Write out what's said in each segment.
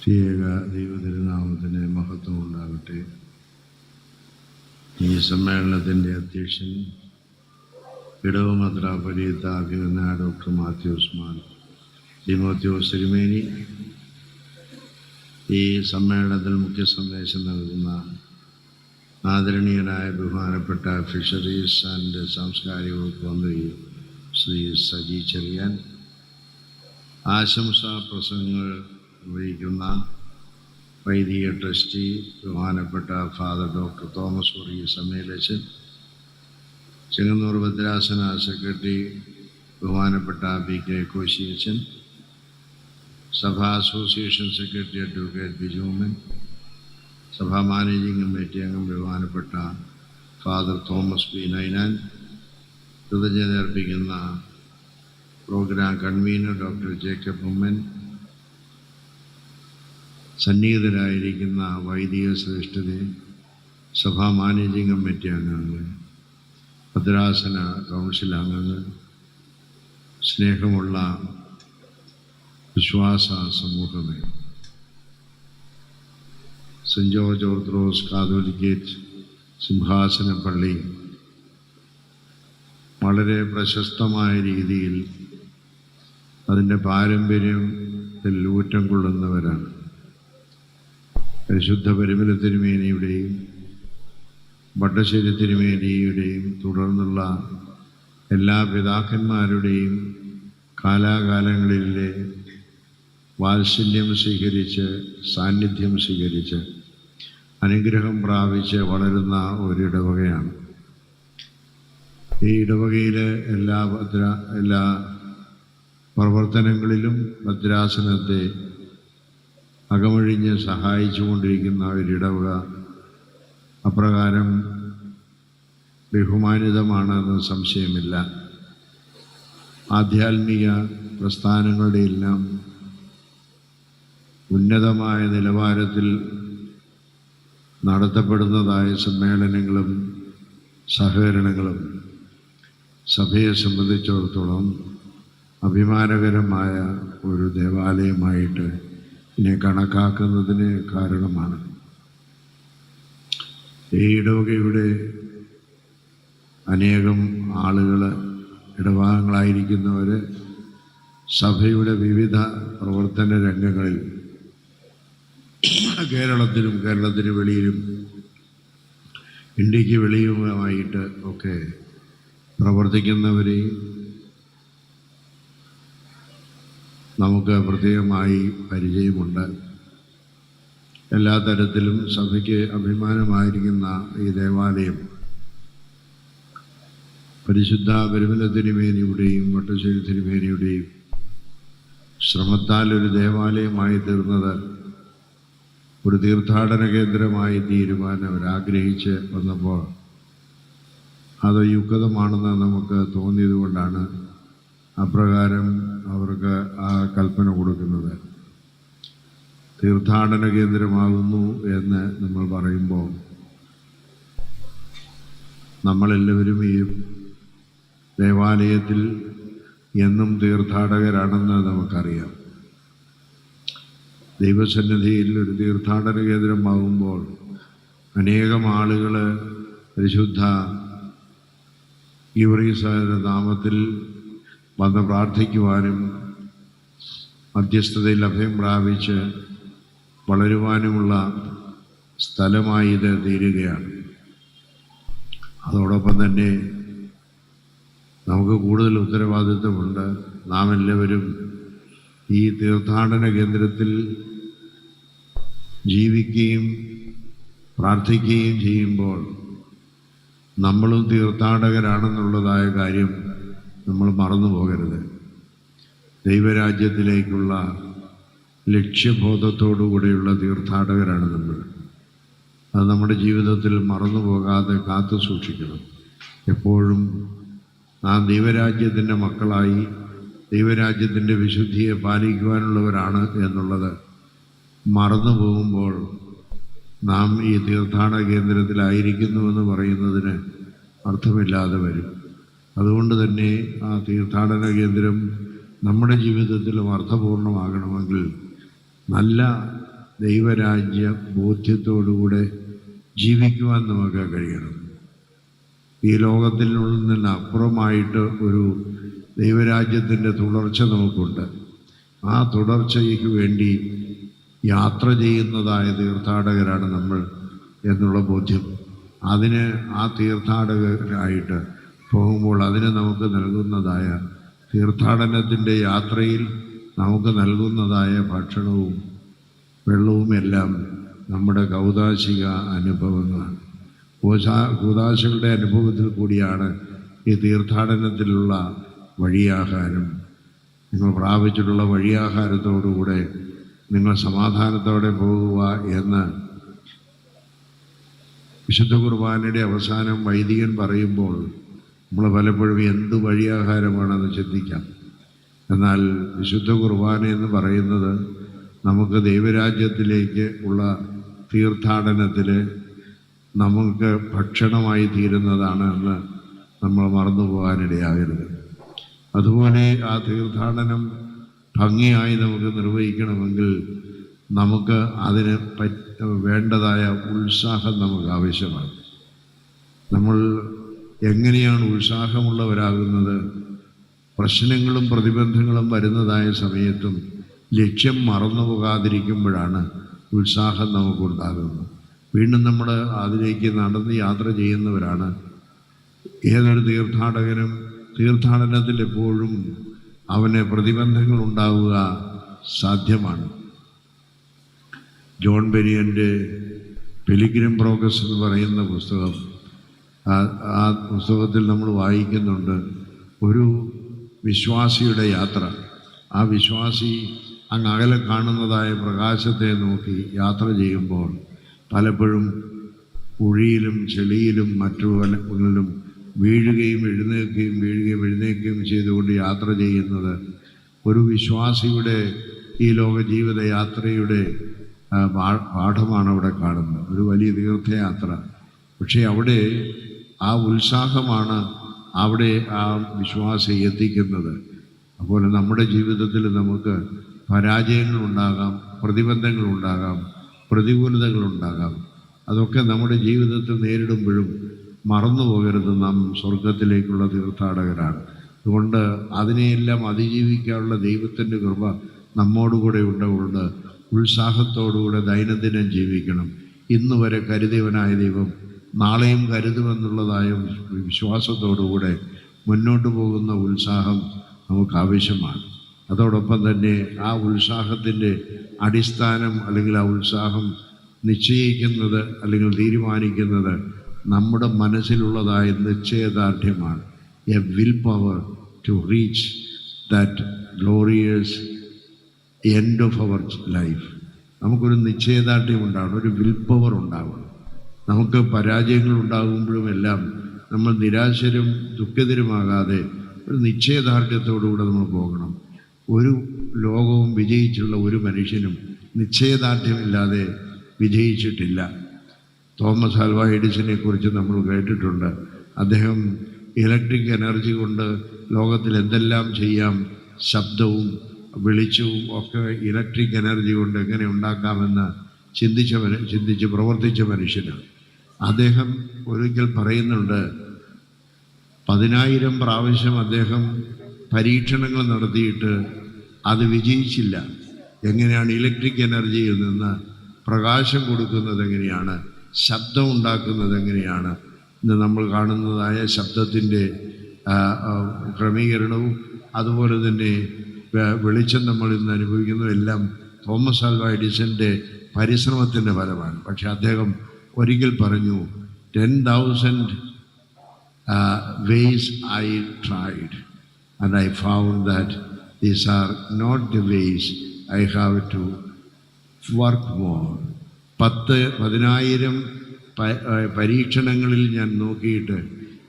പ്രത്യേക ദൈവതിരുനാമത്തിന് മഹത്വം ഉണ്ടാകട്ടെ. ഈ സമ്മേളനത്തിന്റെ അധ്യക്ഷൻ ഇടവമത്ര അഭിനന്ദ ഡോക്ടർ മാത്യു ഉസ്മാൻ തിമോത്യോസ് തിരുമേനി. ഈ സമ്മേളനത്തിൽ മുഖ്യ സന്ദേശം നൽകുന്ന ആദരണീയനായ ബഹുമാനപ്പെട്ട ഫിഷറീസ് ആൻഡ് സാംസ്കാരിക വകുപ്പ് മന്ത്രി ശ്രീ സജി ചെറിയാൻ. ആശംസാ പ്രസംഗങ്ങൾ നിർവഹിക്കുന്ന വൈദിക ട്രസ്റ്റി ബഹുമാനപ്പെട്ട ഫാദർ ഡോക്ടർ തോമസ് വർഗീസ് സമ്മേളച്ചൻ ചെങ്ങന്നൂർ ഭദ്രാസന സെക്രട്ടറി ബഹുമാനപ്പെട്ട ബി കെ കോശിയച്ചൻ സഭാ അസോസിയേഷൻ സെക്രട്ടറി അഡ്വക്കേറ്റ് ബിജുമൻ സഭാ മാനേജിംഗ് കമ്മിറ്റി അംഗം ബഹുമാനപ്പെട്ട ഫാദർ തോമസ് പി നൈനാൻ കൃതജ്ഞത അർപ്പിക്കുന്ന programme convener doctor Jacob Oommen സന്നിഹിതരായിരിക്കുന്ന വൈദിക ശ്രേഷ്ഠതയെ സഭാ മാനേജിംഗ് കമ്മിറ്റി അംഗങ്ങൾ ഭദ്രാസന കൗൺസിൽ അംഗങ്ങൾ സ്നേഹമുള്ള വിശ്വാസ സമൂഹമേ. സെന്റ് ജോർജ് ഓർത്തഡോക്സ് കാതോലിക്കേറ്റ് സിംഹാസന പള്ളി വളരെ പ്രശസ്തമായ രീതിയിൽ അതിന്റെ പാരമ്പര്യത്തിൽ ഊറ്റം കൊള്ളുന്നവരാണ്. പരിശുദ്ധ പരിമല തിരുമേനിയുടെയും ഭട്ടശ്ശേരി തിരുമേനിയുടെയും തുടർന്നുള്ള എല്ലാ പിതാക്കന്മാരുടെയും കാലാകാലങ്ങളിലെ വാത്സല്യം സ്വീകരിച്ച് സാന്നിധ്യം സ്വീകരിച്ച് അനുഗ്രഹം പ്രാപിച്ച് വളരുന്ന ഒരിടവകയാണ്. ഈ ഇടവകയിൽ എല്ലാ ഭദ്ര എല്ലാ പ്രവർത്തനങ്ങളിലും ഭദ്രാസനത്തെ അകമഴിഞ്ഞ് സഹായിച്ചു കൊണ്ടിരിക്കുന്ന ഒരിടവക അപ്രകാരം ബഹുമാനിതമാണെന്ന് സംശയമില്ല. ആധ്യാത്മിക പ്രസ്ഥാനങ്ങളുടെ എല്ലാം ഉന്നതമായ നിലവാരത്തിൽ നടത്തപ്പെടുന്നതായ സമ്മേളനങ്ങളും സഹകരണങ്ങളും സഭയെ സംബന്ധിച്ചിടത്തോളം അഭിമാനകരമായ ഒരു ദേവാലയമായിട്ട് കണക്കാക്കുന്നതിന് കാരണമാണ്. ഈ ഇടവകയുടെ അനേകം ആളുകൾ ഇടഭാഗങ്ങളായിരിക്കുന്നവർ സഭയുടെ വിവിധ പ്രവർത്തന രംഗങ്ങളിൽ കേരളത്തിലും കേരളത്തിന് വെളിയിലും ഇന്ത്യയ്ക്ക് വെളിയുമായിട്ട് ഒക്കെ പ്രവർത്തിക്കുന്നവരെയും നമുക്ക് പ്രത്യേകമായി പരിചയമുണ്ട്. എല്ലാ തരത്തിലും സഭയ്ക്ക് അഭിമാനമായിരിക്കുന്ന ഈ ദേവാലയം പരിശുദ്ധ പെരുമല തിരുമേനിയുടെയും വട്ടശ്ശേരി തിരുമേനിയുടെയും ശ്രമത്താൽ ഒരു ദേവാലയമായി തീർന്നത് ഒരു തീർത്ഥാടന കേന്ദ്രമായി തീരുവാൻ അവരാഗ്രഹിച്ച് വന്നപ്പോൾ അത് യുക്തമാണെന്ന് നമുക്ക് തോന്നിയതുകൊണ്ടാണ് അപ്രകാരം അവർക്ക് ആ കൽപ്പന കൊടുക്കുന്നത്. തീർത്ഥാടന കേന്ദ്രമാകുന്നു എന്ന് നമ്മൾ പറയുമ്പോൾ നമ്മളെല്ലാവരും ഈ ദേവാലയത്തിൽ എന്നും തീർത്ഥാടകരാണെന്ന് നമുക്കറിയാം. ദൈവസന്നിധിയിൽ ഒരു തീർത്ഥാടന കേന്ദ്രമാകുമ്പോൾ അനേകം ആളുകൾ പരിശുദ്ധ ഗീവറീസായുടെ നാമത്തിൽ വന്ന് പ്രാർത്ഥിക്കുവാനും മധ്യസ്ഥതയിൽ അഭയം പ്രാപിച്ച് വളരുവാനുമുള്ള സ്ഥലമായി ഇത് തീരുകയാണ്. അതോടൊപ്പം തന്നെ നമുക്ക് കൂടുതൽ ഉത്തരവാദിത്വമുണ്ട്. നാം എല്ലാവരും ഈ തീർത്ഥാടന കേന്ദ്രത്തിൽ ജീവിക്കുകയും പ്രാർത്ഥിക്കുകയും ചെയ്യുമ്പോൾ നമ്മളും തീർത്ഥാടകരാണെന്നുള്ളതായ കാര്യം നമ്മൾ മറന്നു പോകരുത്. ദൈവരാജ്യത്തിലേക്കുള്ള ലക്ഷ്യബോധത്തോടുകൂടെയുള്ള തീർത്ഥാടകരാണ് നമ്മൾ. അത് നമ്മുടെ ജീവിതത്തിൽ മറന്നു പോകാതെ കാത്തു സൂക്ഷിക്കണം. എപ്പോഴും നാം ദൈവരാജ്യത്തിന്റെ മക്കളായി ദൈവരാജ്യത്തിന്റെ വിശുദ്ധിയെ പാലിക്കുവാനുള്ളവരാണ് എന്നുള്ളത് മറന്നു പോകുമ്പോൾ നാം ഈ തീർത്ഥാടന കേന്ദ്രത്തിലായിരിക്കുന്നുവെന്ന് പറയുന്നതിന് അർത്ഥമില്ലാതെ വരും. അതുകൊണ്ട് തന്നെ ആ തീർത്ഥാടന കേന്ദ്രം നമ്മുടെ ജീവിതത്തിലും അർത്ഥപൂർണമാകണമെങ്കിൽ നല്ല ദൈവരാജ്യ ബോധ്യത്തോടുകൂടെ ജീവിക്കുവാൻ നമുക്ക് കഴിയണം. ഈ ലോകത്തിൽ നിന്ന് അപ്പുറമായിട്ട് ഒരു ദൈവരാജ്യത്തിന്റെ തുടർച്ച നമുക്കുണ്ട്. ആ തുടർച്ചയ്ക്ക് വേണ്ടി യാത്ര ചെയ്യുന്നതായ തീർത്ഥാടകരാണ് നമ്മൾ എന്നുള്ള ബോധ്യം. അതിന് ആ തീർത്ഥാടകരായിട്ട് പോകുമ്പോൾ അതിന് നമുക്ക് നൽകുന്നതായ തീർത്ഥാടനത്തിന്റെ യാത്രയിൽ നമുക്ക് നൽകുന്നതായ ഭക്ഷണവും വെള്ളവും എല്ലാം നമ്മുടെ കൗതാശിക അനുഭവങ്ങളാണ്. കൂശാ കൂതാശികളുടെ അനുഭവത്തിൽ കൂടിയാണ് ഈ തീർത്ഥാടനത്തിലുള്ള വഴിയാഹാരം. നിങ്ങൾ പ്രാപിച്ചിട്ടുള്ള വഴിയാഹാരത്തോടുകൂടെ നിങ്ങൾ സമാധാനത്തോടെ പോകുക എന്ന് വിശുദ്ധ കുർബാനയുടെ അവസാനം വൈദികൻ പറയുമ്പോൾ നമ്മൾ പലപ്പോഴും എന്ത് വഴിയാഹാരമാണെന്ന് ചിന്തിക്കാം. എന്നാൽ വിശുദ്ധ കുർബാന എന്ന് പറയുന്നത് നമുക്ക് ദൈവരാജ്യത്തിലേക്ക് ഉള്ള തീർത്ഥാടനത്തിൽ നമുക്ക് ഭക്ഷണമായി തീരുന്നതാണ് എന്ന് നമ്മൾ മറന്നു പോകാനിടയാകരുത് അതുപോലെ ആ തീർത്ഥാടനം ഭംഗിയായി നമുക്ക് നിർവഹിക്കണമെങ്കിൽ നമുക്ക് അതിന് വേണ്ടതായ ഉത്സാഹം നമുക്ക് ആവശ്യമാണ്. നമ്മൾ എങ്ങനെയാണ് ഉത്സാഹമുള്ളവരാകുന്നത്? പ്രശ്നങ്ങളും പ്രതിബന്ധങ്ങളും വരുന്നതായ സമയത്തും ലക്ഷ്യം മറന്നു പോകാതിരിക്കുമ്പോഴാണ് ഉത്സാഹം നമുക്കുണ്ടാകുന്നത്. വീണ്ടും നമ്മൾ അതിലേക്ക് നടന്ന് യാത്ര ചെയ്യുന്നവരാണ്. ഏതൊരു തീർത്ഥാടകനും തീർത്ഥാടനത്തിൽ എപ്പോഴും അവന് പ്രതിബന്ധങ്ങൾ ഉണ്ടാവുക സാധ്യമാണ്. ജോൺ ബെരിയന്റെ പെലിഗ്രിം പ്രോഗ്രസ് എന്ന് പറയുന്ന പുസ്തകം ആ- പുസ്തകത്തിൽ നമ്മൾ വായിക്കുന്നുണ്ട് ഒരു വിശ്വാസിയുടെ യാത്ര. ആ വിശ്വാസി അങ്ങ് അകലെ കാണുന്നതായ പ്രകാശത്തെ നോക്കി യാത്ര ചെയ്യുമ്പോൾ പലപ്പോഴും കുഴിയിലും ചെളിയിലും മറ്റു പലങ്ങളിലും വീഴുകയും എഴുന്നേൽക്കുകയും വീഴുകയും എഴുന്നേൽക്കുകയും ചെയ്തുകൊണ്ട് യാത്ര ചെയ്യുന്നത് ഒരു വിശ്വാസിയുടെ ഈ ലോക ജീവിത യാത്രയുടെ പാഠമാണ് അവിടെ കാണുന്നത്. ഒരു വലിയ തീർത്ഥയാത്ര. പക്ഷേ അവിടെ ആ ഉത്സാഹമാണ് അവിടെ ആ വിശ്വാസം എത്തിക്കുന്നത്. അതുപോലെ നമ്മുടെ ജീവിതത്തിൽ നമുക്ക് പരാജയങ്ങളുണ്ടാകാം പ്രതിബന്ധങ്ങളുണ്ടാകാം പ്രതികൂലതകളുണ്ടാകാം. അതൊക്കെ നമ്മുടെ ജീവിതത്തിൽ നേരിടുമ്പോഴും മറന്നു പോകരുത് നാം സ്വർഗത്തിലേക്കുള്ള തീർത്ഥാടകരാണ്. അതുകൊണ്ട് അതിനെയെല്ലാം അതിജീവിക്കാനുള്ള ദൈവത്തിന്റെ കൃപ നമ്മോടുകൂടെ ഉണ്ടുകൊണ്ട് ഉത്സാഹത്തോടുകൂടെ ദൈനംദിനം ജീവിക്കണം. ഇന്നുവരെ കരുതിയവനായ ദൈവം നാളെയും കരുതുമെന്നുള്ളതായ വിശ്വാസത്തോടുകൂടെ മുന്നോട്ട് പോകുന്ന ഉത്സാഹം നമുക്ക് ആവശ്യമാണ് അതോടൊപ്പം തന്നെ ആ ഉത്സാഹത്തിന്റെ അടിസ്ഥാനം അല്ലെങ്കിൽ ആ ഉത്സാഹം നിശ്ചയിക്കുന്നത് അല്ലെങ്കിൽ തീരുമാനിക്കുന്നത് നമ്മുടെ മനസ്സിലുള്ളതായ നിശ്ചയദാർഢ്യമാണ്. A will power to reach that glorious end of our life നമുക്കൊരു നിശ്ചയദാർഢ്യം ഉണ്ടാവണം ഒരു വിൽ പവർ ഉണ്ടാവണം. നമുക്ക് പരാജയങ്ങൾ ഉണ്ടാകുമ്പോഴും എല്ലാം നമ്മൾ നിരാശരും ദുഃഖിതരുമാകാതെ ഒരു നിശ്ചയദാർഢ്യത്തോടുകൂടെ നമ്മൾ പോകണം. ഒരു ലോകവും വിജയിച്ചുള്ള ഒരു മനുഷ്യനും നിശ്ചയദാർഢ്യമില്ലാതെ വിജയിച്ചിട്ടില്ല. തോമസ് ആൽവ എഡിസനെ കുറിച്ച് നമ്മൾ കേട്ടിട്ടുണ്ട്. അദ്ദേഹം ഇലക്ട്രിക് എനർജി കൊണ്ട് ലോകത്തിൽ എന്തെല്ലാം ചെയ്യാം ശബ്ദവും വെളിച്ചവും ഒക്കെ ഇലക്ട്രിക് എനർജി കൊണ്ട് എങ്ങനെ ഉണ്ടാക്കാമെന്ന് ചിന്തിച്ച ചിന്തിച്ച് പ്രവർത്തിച്ച മനുഷ്യനാണ്. അദ്ദേഹം ഒരിക്കൽ പറയുന്നുണ്ട് പതിനായിരം പ്രാവശ്യം അദ്ദേഹം പരീക്ഷണങ്ങൾ നടത്തിയിട്ട് അത് വിജയിച്ചില്ല. എങ്ങനെയാണ് ഇലക്ട്രിക് എനർജിയിൽ നിന്ന് പ്രകാശം കൊടുക്കുന്നത് എങ്ങനെയാണ്? ശബ്ദം ഉണ്ടാക്കുന്നത് എങ്ങനെയാണ്? ഇന്ന് നമ്മൾ കാണുന്നതായ ശബ്ദത്തിന്റെ ക്രമീകരണവും അതുപോലെ തന്നെ വെളിച്ചം നമ്മൾ ഇന്ന് അനുഭവിക്കുന്നതും എല്ലാം തോമസ് ആൽവ എഡിസന്റെ പരിശ്രമത്തിന്റെ ഫലമാണ്. പക്ഷേ അദ്ദേഹം ഒരിക്കൽ പറഞ്ഞു ten thousand ways I tried and I found that these are not not ways I have to work more. പത്ത് പതിനായിരം പരീക്ഷണങ്ങളിൽ ഞാൻ നോക്കിയിട്ട്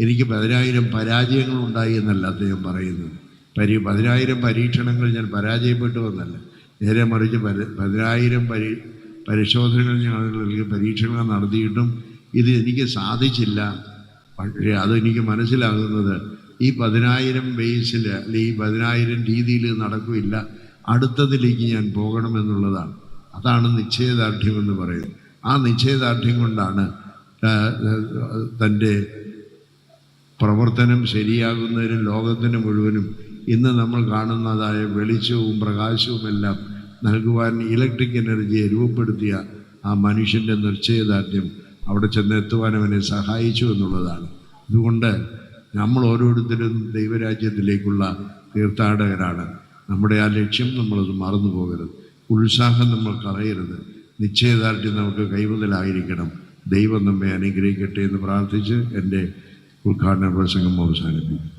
എനിക്ക് പതിനായിരം പരാജയങ്ങൾ ഉണ്ടായി എന്നല്ല അദ്ദേഹം പറയുന്നത് പരി പതിനായിരം പരീക്ഷണങ്ങൾ ഞാൻ പരാജയപ്പെട്ടു എന്നല്ല നേരെ മറിച്ച് പതിനായിരം പരി പരിശോധനകൾ അല്ലെങ്കിൽ പരീക്ഷണങ്ങൾ നടത്തിയിട്ടും ഇത് എനിക്ക് സാധിച്ചില്ല. പക്ഷേ അതെനിക്ക് മനസ്സിലാകുന്നത് ഈ പതിനായിരം ബേസിൽ അല്ലെങ്കിൽ ഈ പതിനായിരം രീതിയിൽ നടക്കില്ല. അടുത്തതിലേക്ക് ഞാൻ പോകണമെന്നുള്ളതാണ്. അതാണ് നിശ്ചയദാർഢ്യം എന്ന് പറയുന്നത്. ആ നിശ്ചയദാർഢ്യം കൊണ്ടാണ് തന്റെ പ്രവർത്തനം ശരിയാകുന്നതിനും ലോകത്തിന് മുഴുവനും ഇന്ന് നമ്മൾ കാണുന്നതായ വെളിച്ചവും പ്രകാശവും എല്ലാം നൽകുവാൻ ഇലക്ട്രിക് എനർജിയെ രൂപപ്പെടുത്തിയ ആ മനുഷ്യന്റെ നിശ്ചയദാർഢ്യം അവിടെ ചെന്നെത്തുവാൻ അവനെ സഹായിച്ചു എന്നുള്ളതാണ്. അതുകൊണ്ട് നമ്മൾ ഓരോരുത്തരും ദൈവരാജ്യത്തിലേക്കുള്ള തീർത്ഥാടകരാണ്. നമ്മുടെ ആ ലക്ഷ്യം നമ്മളത് മറന്നു പോകരുത്. ഉത്സാഹം നമ്മൾ കളയരുത്. നിശ്ചയദാർഢ്യം നമുക്ക് കൈമുതലായിരിക്കണം. ദൈവം നമ്മെ അനുഗ്രഹിക്കട്ടെ എന്ന് പ്രാർത്ഥിച്ച് എന്റെ ഉദ്ഘാടന പ്രസംഗം അവസാനിപ്പിക്കും